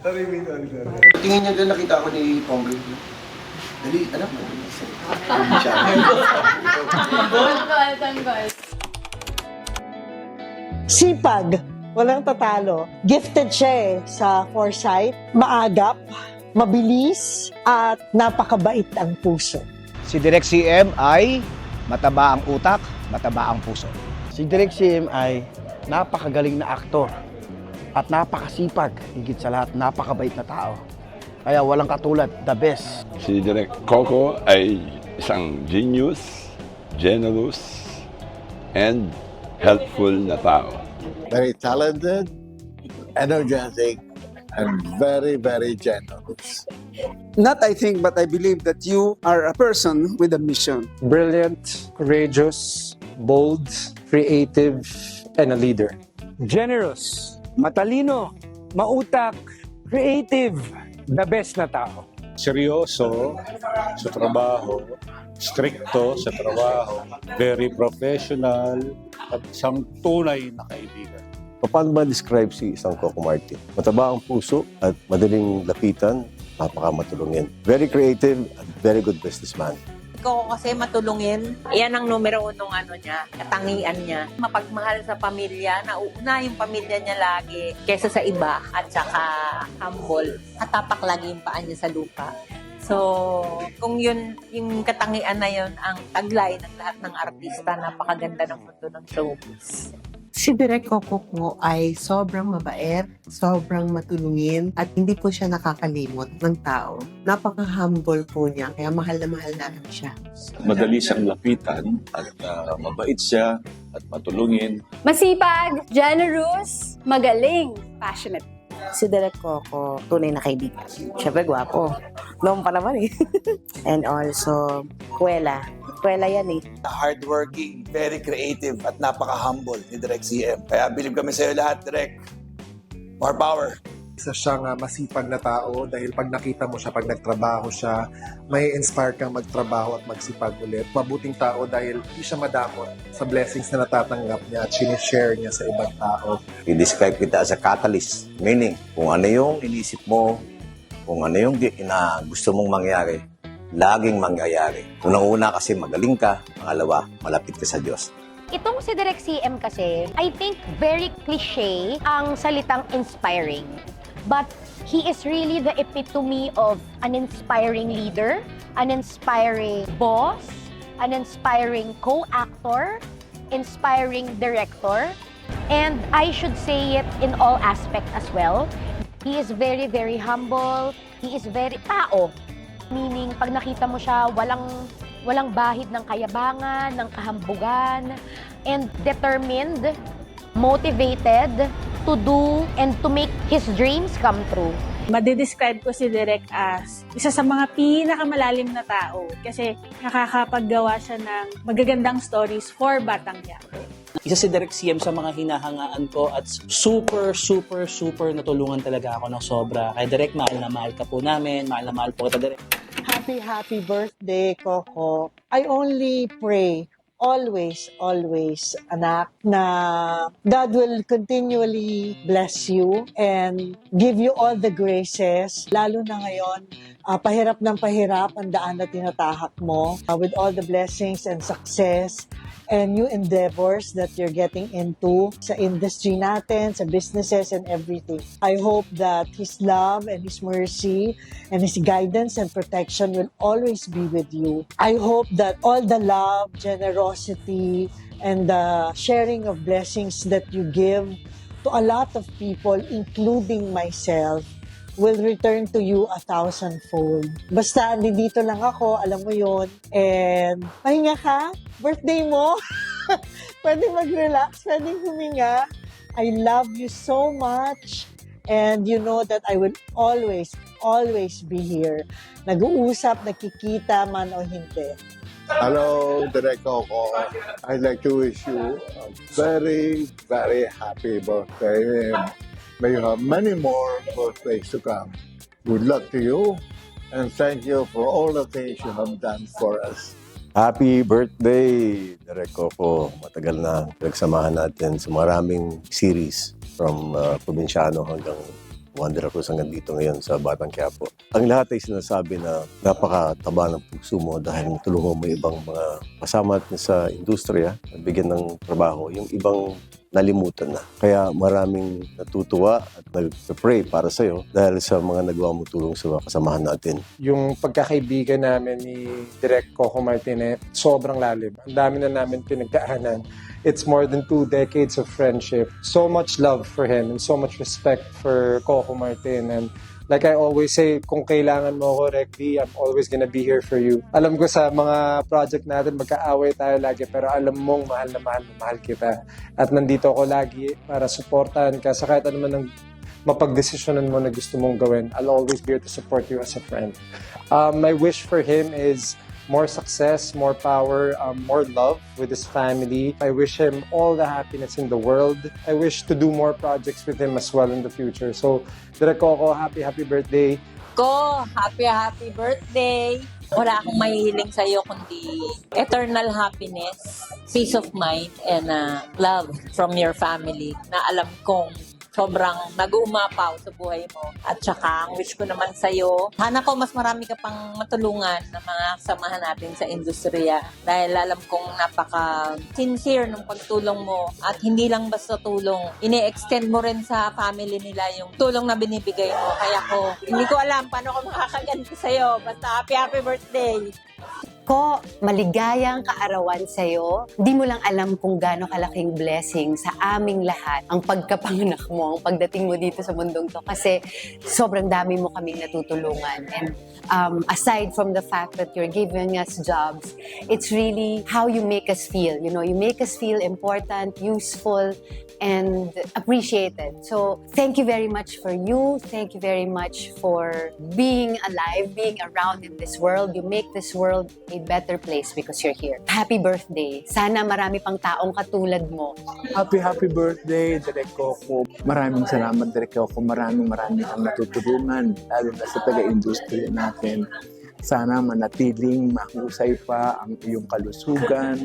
Sorry, Min, sorry, sorry. Tingin niyo doon nakita ko ni Pongo. Dali, alam mo. Siya. Tanggol, tanggol. Sipag, walang tatalo. Gifted siya eh sa foresight, maagap, mabilis, at napakabait ang puso. Si Direk CM ay mataba ang utak, mataba ang puso. Si Direk CM ay napakagaling na aktor at napakasipag. Higit sa lahat, napakabait na tao. Kaya walang katulad, the best. Si Direk Coco ay isang genius, generous, and helpful na tao. very talented, energetic, and very, very generous. Not I think, but I believe that you are a person with a mission. brilliant, courageous, bold, creative, and a leader. Generous, matalino, mautak, creative, the best na tao. seryoso sa trabaho, stricto sa trabaho, very professional, at isang tunay na kaibigan. Paano ba describe si isang Coco Martin? Mataba ang puso at madaling lapitan, napakamatulungin. Very creative at very good businessman. Ikaw kasi matulungin. Yan ang numero unong ano niya, katangian niya. Mapagmahal sa pamilya, nauuna yung pamilya niya lagi kesa sa iba at saka humble. Katapak lagi yung paa niya sa lupa. So, kung yun, yung katangian na yun ang taglay ng lahat ng artista, napakaganda ng mundo ng showbiz. Si Direk Coco po ay sobrang mabait, sobrang matulungin, at hindi po siya nakakalimot ng tao. Napaka-humble po niya, kaya mahal na mahal namin siya. Madali siyang lapitan at uh, mabait siya at matulungin. Masipag, generous, magaling, passionate. Si Direk Coco, tunay na kaibigan. Siyempre, gwapo. Noon pa naman eh. And also, kuwela. Kuwela yan eh. Hardworking, very creative, at napaka-humble ni Direk CM. Kaya believe kami sa'yo lahat, Direk. More power. Isa siyang ah, masipag na tao dahil pag nakita mo siya, pag nagtrabaho siya, may inspire kang magtrabaho at magsipag ulit. Mabuting tao dahil hindi siya madamot sa blessings na natatanggap niya at sinishare niya sa ibang tao. I-describe kita as a catalyst. Meaning, kung ano yung inisip mo, kung ano yung na gusto mong mangyari, laging mangyayari. Unang-una kasi magaling ka, pangalawa, malapit ka sa Diyos. Itong si Direk CM kasi, I think very cliche ang salitang inspiring. But he is really the epitome of an inspiring leader, an inspiring boss, an inspiring co-actor, inspiring director, and I should say it in all aspects as well. He is very, very humble. He is very tao. Meaning, pag nakita mo siya, walang walang bahid ng kayabangan, ng kahambugan, and determined, motivated to do and to make his dreams come true. Madidescribe ko si Direk as isa sa mga pinakamalalim na tao kasi nakakapaggawa siya ng magagandang stories for batang yape. Isa si Direk CM sa mga hinahangaan ko at super, super, super natulungan talaga ako ng sobra. Kaya Direk, mahal na mahal ka po namin. Mahal na mahal po kita, Direk. Happy, happy birthday, Coco. I only pray always, always, anak, na God will continually bless you and give you all the graces, lalo na ngayon, ah, pahirap ng pahirap ang daan na tinatahak mo ah, with all the blessings and success and new endeavors that you're getting into sa industry natin, sa businesses and everything. I hope that His love and His mercy and His guidance and protection will always be with you. I hope that all the love, generosity, and the sharing of blessings that you give to a lot of people, including myself, will return to you a thousandfold. Basta, nandito lang ako, alam mo yon And, pahinga ka? Birthday mo? pwede mag-relax, pwede huminga. I love you so much. And you know that I will always, always be here. Nag-uusap, nakikita man o hindi. Hello, Direk Coco. I'd like to wish you a very, very happy birthday. May you have many more birthdays to come. Good luck to you, and thank you for all the things you have done for us. Happy birthday, Direk Coco. Matagal na nagsamahan natin sa maraming series from uh, probinsyano hanggang Wander Cruz hanggang dito ngayon sa Batang Quiapo. Ang lahat ay sinasabi na napakataba ng puso mo dahil tulungan mo ibang mga kasama sa industriya, bigyan ng trabaho, yung ibang nalimutan na. Kaya maraming natutuwa at nag-pray para sa'yo dahil sa mga nagawa mo tulong sa mga kasamahan natin. Yung pagkakaibigan namin ni Direk Coco Martinez, sobrang lalim. Ang dami na namin pinagdaanan. It's more than two decades of friendship. So much love for him and so much respect for Coco Martin. And like I always say, kung kailangan mo ako, Rek D, I'm always gonna be here for you. Alam ko sa mga project natin, magkaaway tayo lagi, pero alam mong mahal na mahal na mahal kita. At nandito ako lagi para supportahan ka sa kahit ano man ang mapagdesisyonan mo na gusto mong gawin. I'll always be here to support you as a friend. Um, my wish for him is more success, more power, um, more love with his family. I wish him all the happiness in the world. I wish to do more projects with him as well in the future. So, Direk Coco, happy, happy birthday. ko, happy, happy birthday. Wala akong mahihiling sa'yo kundi eternal happiness, peace of mind, and uh, love from your family na alam kong sobrang nag-uumapaw sa buhay mo. At saka, ang wish ko naman sa'yo, sana ko mas marami ka pang matulungan ng mga samahan natin sa industriya. Dahil alam kong napaka-sincere ng pagtulong mo at hindi lang basta tulong, ini-extend mo rin sa family nila yung tulong na binibigay mo. Kaya ko, hindi ko alam paano ko makakaganti sa'yo. Basta happy, happy birthday! Ko, maligayang kaarawan sa'yo. Hindi mo lang alam kung gaano kalaking blessing sa aming lahat ang pagkapanganak mo, ang pagdating mo dito sa mundong to. Kasi sobrang dami mo kaming natutulungan. And um, aside from the fact that you're giving us jobs, it's really how you make us feel. You know, you make us feel important, useful, and appreciated. So, thank you very much for you. Thank you very much for being alive, being around in this world. You make this world a better place because you're here. Happy birthday. Sana marami pang taong katulad mo. Happy, happy birthday, Direk Coco. Maraming salamat, Direk Coco. Maraming maraming kang natutulungan, lalo na sa taga-industriya natin. Sana manatiling mahusay pa ang iyong kalusugan.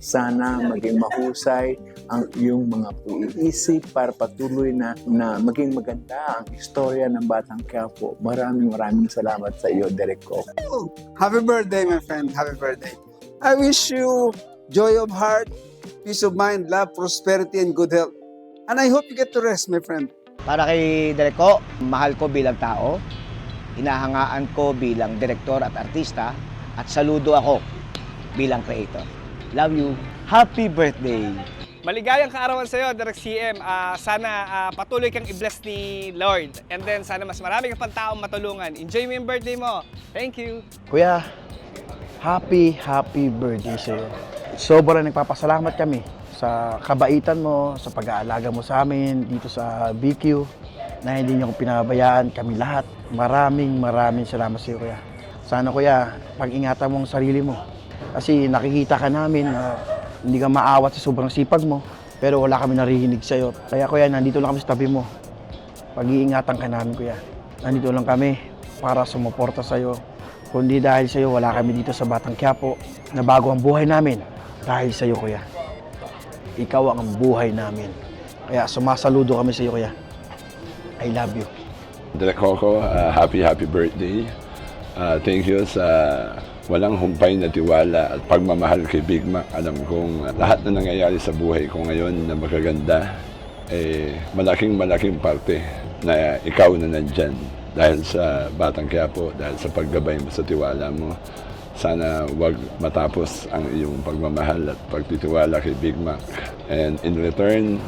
Sana maging mahusay ang iyong mga puiisip para patuloy na, na maging maganda ang istorya ng Batang Quiapo. Maraming maraming salamat sa iyo, Direk Coco. Happy birthday, my friend. Happy birthday. I wish you joy of heart, peace of mind, love, prosperity, and good health. And I hope you get to rest, my friend. Para kay Direko, mahal ko bilang tao, hinahangaan ko bilang direktor at artista, at saludo ako bilang creator. Love you. Happy birthday! Maligayang kaarawan sa iyo, Direk CM. Ah, sana ah, patuloy kang i-bless ni Lord. And then sana mas marami kang pang taong matulungan. Enjoy mo yung birthday mo. Thank you. Kuya, happy, happy birthday sa'yo. Sobrang nagpapasalamat kami sa kabaitan mo, sa pag-aalaga mo sa amin dito sa BQ na hindi niyo pinabayaan kami lahat. Maraming maraming salamat sa iyo, kuya. Sana kuya, pag-ingatan mo ang sarili mo. Kasi nakikita ka namin na hindi ka maawat sa sobrang sipag mo, pero wala kami narinig sa iyo. Kaya kuya, nandito lang kami sa tabi mo. Pag-iingatan ka namin, kuya. Nandito lang kami para sumuporta sa iyo. Kundi dahil sa iyo, wala kami dito sa Batang Quiapo na bago ang buhay namin. Dahil sa iyo, kuya. Ikaw ang buhay namin. Kaya sumasaludo kami sa iyo, kuya. I love you. Direk Coco, uh, happy, happy birthday. Uh, thank you sa walang humpay na tiwala at pagmamahal kay Big Mac. Alam kong lahat na nangyayari sa buhay ko ngayon na magaganda, eh, malaking malaking parte na ikaw na nandyan dahil sa Batang Quiapo, dahil sa paggabay mo sa tiwala mo. Sana wag matapos ang iyong pagmamahal at pagtitiwala kay Big Mac. And in return,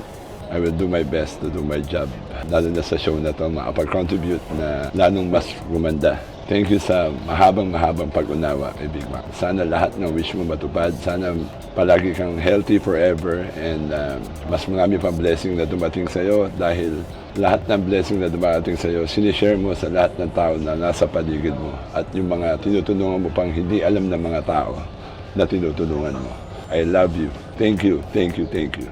I will do my best to do my job. Lalo na sa show na to, makapag-contribute na lalong mas gumanda. Thank you sa mahabang-mahabang pag-unawa Big Mac. Sana lahat ng wish mo matupad. Sana palagi kang healthy forever and um, mas marami pang blessing na dumating sa iyo dahil lahat ng blessing na dumating sa iyo, sinishare mo sa lahat ng tao na nasa paligid mo at yung mga tinutulungan mo pang hindi alam ng mga tao na tinutulungan mo. I love you. Thank you, thank you, thank you.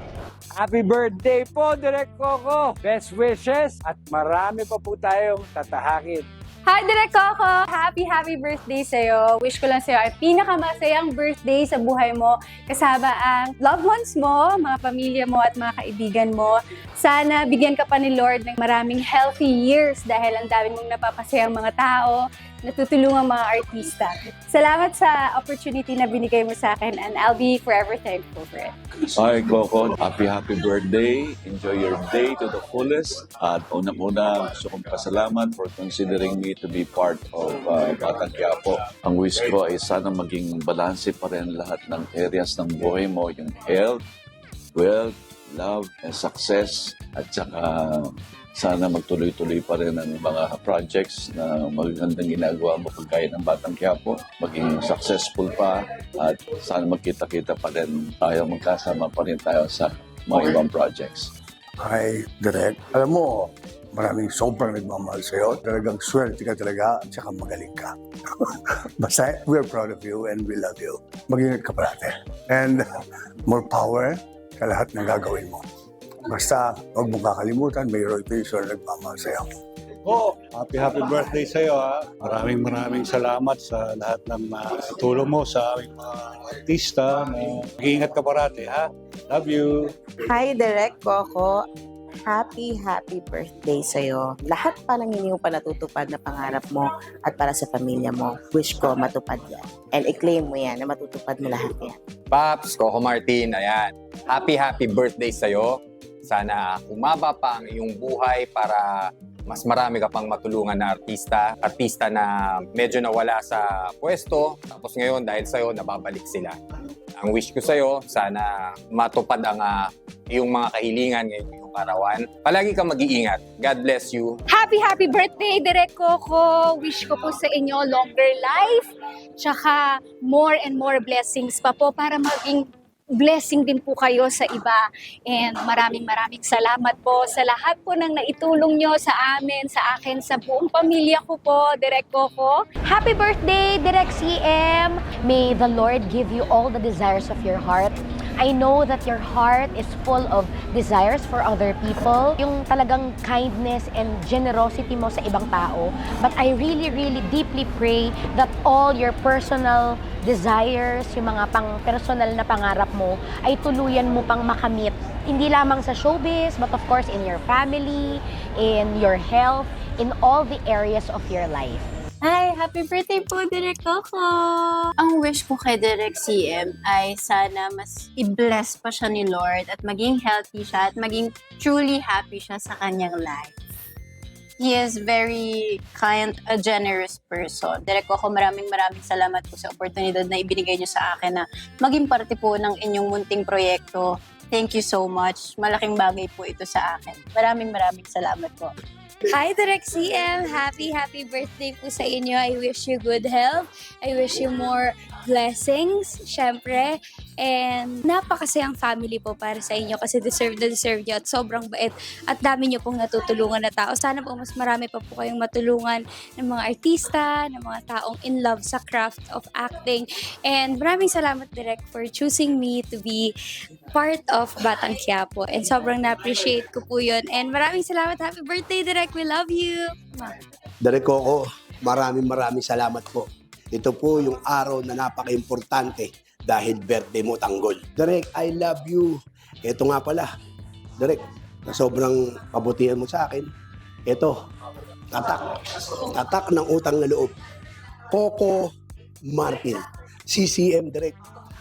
Happy birthday po, Direk Coco! Best wishes at marami pa po tayong tatahakin. Hi, Direk Coco! Happy, happy birthday sa'yo. Wish ko lang sa'yo ay pinakamasayang birthday sa buhay mo kasama ang loved ones mo, mga pamilya mo at mga kaibigan mo. Sana bigyan ka pa ni Lord ng maraming healthy years dahil ang dami mong napapasayang mga tao, natutulungang mga artista. Salamat sa opportunity na binigay mo sa akin and I'll be forever thankful for it. Hi, Coco. Happy, happy birthday. Enjoy your day to the fullest. At unang-una, gusto kong pasalamat for considering me to be part of uh, Batang Quiapo. Ang wish ko ay sana maging balanse pa rin lahat ng areas ng buhay mo, yung health, wealth, love, and success. At saka sana magtuloy-tuloy pa rin ang mga projects na magagandang ginagawa mo kagaya ng Batang Quiapo. Maging successful pa at sana magkita-kita pa rin tayo, magkasama pa rin tayo sa mga ibang projects. Hi, Direk. Alam mo, maraming sobrang nagmamahal sa'yo. Talagang swerte ka talaga at saka magaling ka. Basta, we're proud of you and we love you. Mag-ingat ka parate. And more power sa lahat ng gagawin mo. Basta, huwag mong kakalimutan, may Roy Pacer nagmamahal sa'yo. Oh, happy happy birthday sa iyo ha. Maraming maraming salamat sa lahat ng uh, tulong mo sa aming mga artista. Mag-iingat ka parati ha. Love you. Hi, Direk Coco. Happy, happy birthday sa'yo. Lahat pa ng hindi mo pa natutupad na pangarap mo at para sa pamilya mo, wish ko matupad yan. And i-claim mo yan na matutupad mo lahat yan. Paps, Coco Martin, ayan. Happy, happy birthday sa'yo. Sana humaba pa ang iyong buhay para mas marami ka pang matulungan na artista. Artista na medyo nawala sa pwesto, tapos ngayon dahil sa'yo, nababalik sila. Ang wish ko sa'yo, sana matupad ang ah, iyong mga kahilingan ngayong iyong karawan. Palagi kang mag-iingat. God bless you. Happy, happy birthday, Direk Coco! Wish ko po sa inyo longer life, tsaka more and more blessings pa po para maging blessing din po kayo sa iba. And maraming maraming salamat po sa lahat po ng naitulong nyo sa amin, sa akin, sa buong pamilya ko po, Direk Coco. Happy birthday, Direk CM! May the Lord give you all the desires of your heart. I know that your heart is full of desires for other people. Yung talagang kindness and generosity mo sa ibang tao. But I really, really deeply pray that all your personal desires, yung mga pang personal na pangarap mo, ay tuluyan mo pang makamit. Hindi lamang sa showbiz, but of course in your family, in your health, in all the areas of your life. Hi! Happy birthday po, Direk Coco! Ang wish ko kay Direk CM ay sana mas i-bless pa siya ni Lord at maging healthy siya at maging truly happy siya sa kanyang life. He is very kind, a generous person. Direk Coco, maraming maraming salamat po sa oportunidad na ibinigay niyo sa akin na maging parte po ng inyong munting proyekto. Thank you so much. Malaking bagay po ito sa akin. Maraming maraming salamat po. Hi, Direk CM! Happy, happy birthday po sa inyo. I wish you good health. I wish you more blessings, syempre. And napakasayang family po para sa inyo kasi deserve na deserve nyo at sobrang bait at dami nyo pong natutulungan na tao. Sana po mas marami pa po kayong matulungan ng mga artista, ng mga taong in love sa craft of acting. And maraming salamat, Direk, for choosing me to be part of Batang Quiapo. And sobrang na-appreciate ko po yun. And maraming salamat. Happy birthday, Direk. We love you. Derek Coco, maraming maraming salamat po. Ito po yung araw na napaka-importante dahil birthday mo tanggol. Derek, I love you. Ito nga pala, Derek, na sobrang kabutihan mo sa akin. Ito, tatak. Tatak ng utang na loob. Coco Martin, CCM Derek.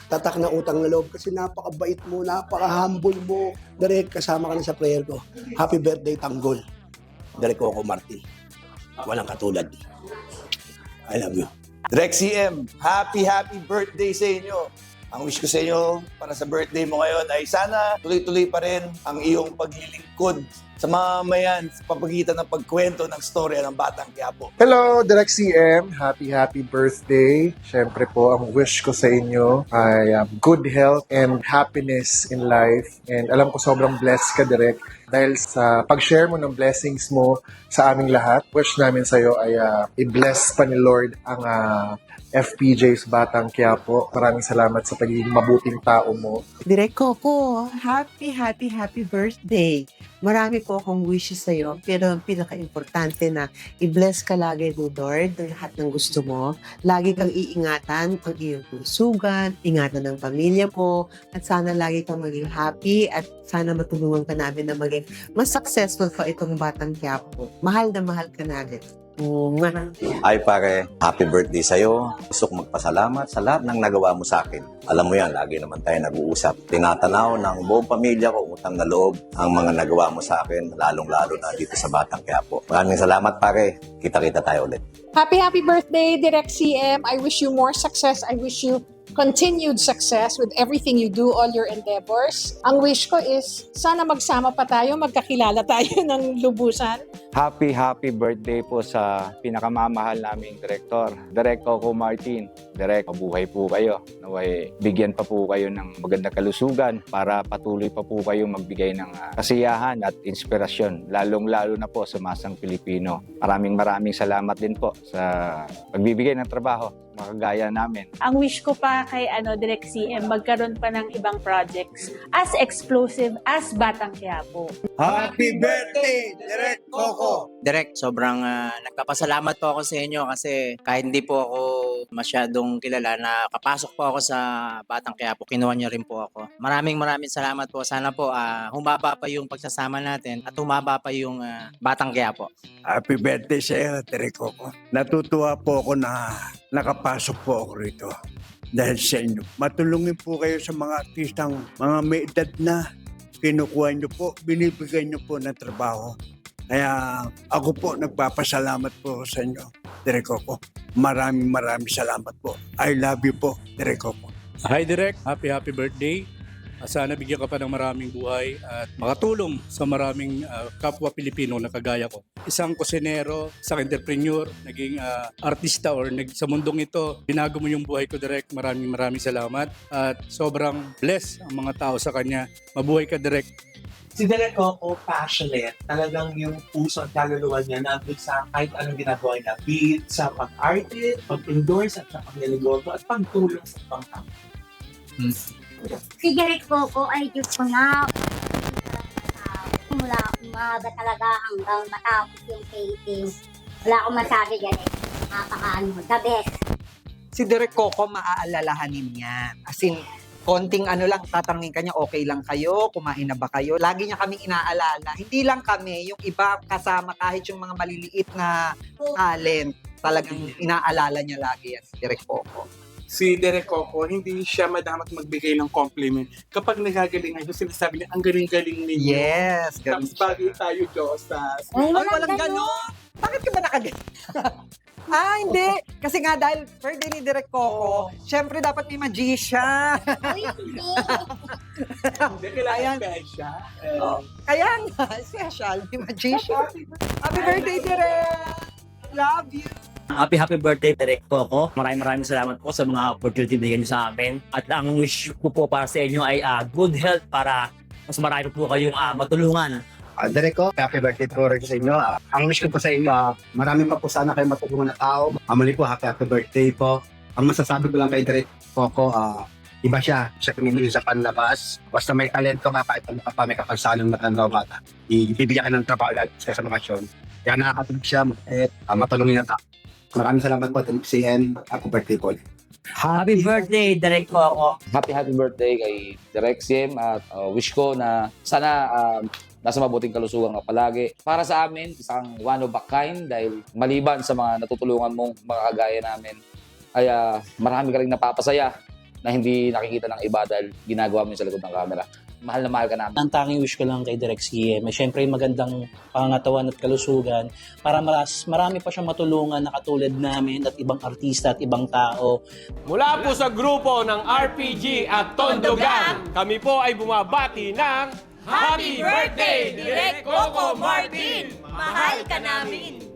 Tatak na utang na loob kasi napakabait mo, napaka-humble mo. Derek, kasama ka na sa prayer ko. Happy birthday, tanggol. Derek Coco Martin. Walang katulad. I love you. Direk CM, happy, happy birthday sa inyo. Ang wish ko sa inyo para sa birthday mo ngayon ay sana tuloy-tuloy pa rin ang iyong paglilingkod sa mamayan sa papagitan ng pagkwento ng storya ng Batang Quiapo. Hello, Direk CM. Happy, happy birthday. Siyempre po, ang wish ko sa inyo ay um, good health and happiness in life. And alam ko sobrang blessed ka, Direk. Dahil sa pag-share mo ng blessings mo sa aming lahat, wish namin sa iyo ay uh, i-bless pa ni Lord ang uh, FPJ's Batang Quiapo. Maraming salamat sa pagiging mabuting tao mo. Direk Coco, happy, happy, happy birthday. Marami po akong wishes sa'yo, pero ang pinaka-importante na i-bless ka lagi ni Lord ng lahat ng gusto mo. Lagi kang iingatan ang iyong pusugan, ingatan ng pamilya mo, at sana lagi kang maging happy at sana matulungan ka namin na maging mas successful pa itong batang Quiapo. Mahal na mahal ka namin. Ay pare, happy birthday sa'yo. Gusto ko magpasalamat sa lahat ng nagawa mo sa akin. Alam mo yan, lagi naman tayo nag-uusap. Tinatanaw ng buong pamilya ko, utang na loob, ang mga nagawa mo sa akin, lalong-lalo na dito sa Batang Quiapo. Maraming salamat pare. Kita-kita tayo ulit. Happy, happy birthday, Direct CM. I wish you more success. I wish you continued success with everything you do, all your endeavors. Ang wish ko is, sana magsama pa tayo, magkakilala tayo ng lubusan. Happy, happy birthday po sa pinakamamahal naming direktor, Direk Coco Martin. Direk, mabuhay po kayo. Naway, bigyan pa po kayo ng magandang kalusugan para patuloy pa po kayo magbigay ng ah, kasiyahan at inspirasyon, lalong-lalo na po sa masang Pilipino. Maraming maraming salamat din po sa pagbibigay ng trabaho, makagaya namin. Ang wish ko pa kay ano, Direct CM, magkaroon pa ng ibang projects as explosive as Batang Quiapo. Happy birthday, Direk Coco! Direk, sobrang ah, nagpapasalamat po ako sa inyo kasi kahit hindi po ako masyadong kilala na kapasok po ako sa Batang Quiapo, kinuha niyo rin po ako. Maraming maraming salamat po. Sana po ah, humaba pa yung pagsasama natin at humaba pa yung ah, Batang Quiapo. Happy birthday sa iyo, Tere Coco. Natutuwa po ako na nakapasok po ako rito. Dahil sa inyo. Matulungin po kayo sa mga artistang mga may edad na kinukuha nyo po, binibigay nyo po ng trabaho. Kaya ako po nagpapasalamat po sa inyo, Tere Coco. Maraming maraming salamat po. I love you po, Tere Coco. Hi Direk, happy happy birthday. Ah, Sana bigyan ka pa ng maraming buhay at makatulong sa maraming ah, kapwa Pilipino na kagaya ko. Isang kusinero, isang entrepreneur, naging ah, artista or nag, sa mundong ito, binago mo yung buhay ko direct. Maraming maraming salamat at sobrang bless ang mga tao sa kanya. Mabuhay ka direct. Si Derek Coco, passionate. Talagang yung puso at kaluluwa niya nandun sa kahit anong ginagawa niya. Be it sa pag-arte, pag-endorse at sa pagniligoto at pagtulong sa ibang tao. Si Derek Coco ay Diyos ko na. Mula umaga talaga hanggang matapos yung painting. Wala akong masabi dyan eh. Napaka-ano, the best. si Derek Coco maaalalahanin niya. As in, konting ano lang, tatanungin kanya, okay lang kayo? Kumain na ba kayo? Lagi niya kaming inaalala. Hindi lang kami, yung iba kasama kahit yung mga maliliit na talent, talagang inaalala niya lagi yan, si Derek Coco. Si Derek Coco, hindi siya madamat magbigay ng compliment. Kapag nagagalingan siya, sinasabi niya, ang galing-galing ninyo. Yes, ganun Tapos bagay tayo, Diyosas. Ay, walang ganon. Bakit ka ba nakaganyan? ah, hindi. Kasi nga dahil birthday ni Direk Coco, syempre dapat may magician. Hindi, kailangan siya. Oh, Kaya nga, special, may magician. Happy birthday, Direk! Love you! Happy happy birthday, Direk Coco. Maraming maraming salamat po sa mga opportunity na yun sa amin. At ang wish ko po para sa inyo ay ah, good health para mas marami po kayong ah, matulungan. Uh, Derek ko, happy birthday po rin sa inyo. Ah, ang wish ko po sa inyo, ah, marami pa po sana kayo matulungan na tao. Amali po, happy happy birthday po. Ang masasabi ko lang kay Derek Coco, ah, iba siya. Siya tumingin sa panlabas. Basta may talento ka, kahit ano pa, may kapansanan matanda o bata. Ibibigyan ka ng trabaho agad sa okasyon. Kaya nakakatulog siya, at uh, matulungin na tao. Maraming salamat po, CN. Happy birthday po. Happy birthday, Direk Coco. Happy happy birthday kay Direk Sim at uh, wish ko na sana um, nasa mabuting kalusugan ka palagi. Para sa amin, isang one of a kind dahil maliban sa mga natutulungan mong mga kagaya namin, ay uh, marami ka rin napapasaya na hindi nakikita ng iba dahil ginagawa mo yun sa likod ng camera. Mahal na mahal ka namin. Ang tanging wish ko lang kay Direk CM ay syempre magandang pangangatawan at kalusugan para maras, marami pa siyang matulungan na katulad namin at ibang artista at ibang tao. Mula po sa grupo ng RPG at Tondo Gang, kami po ay bumabati ng Happy birthday, Direk Coco Martin! Mahal ka namin!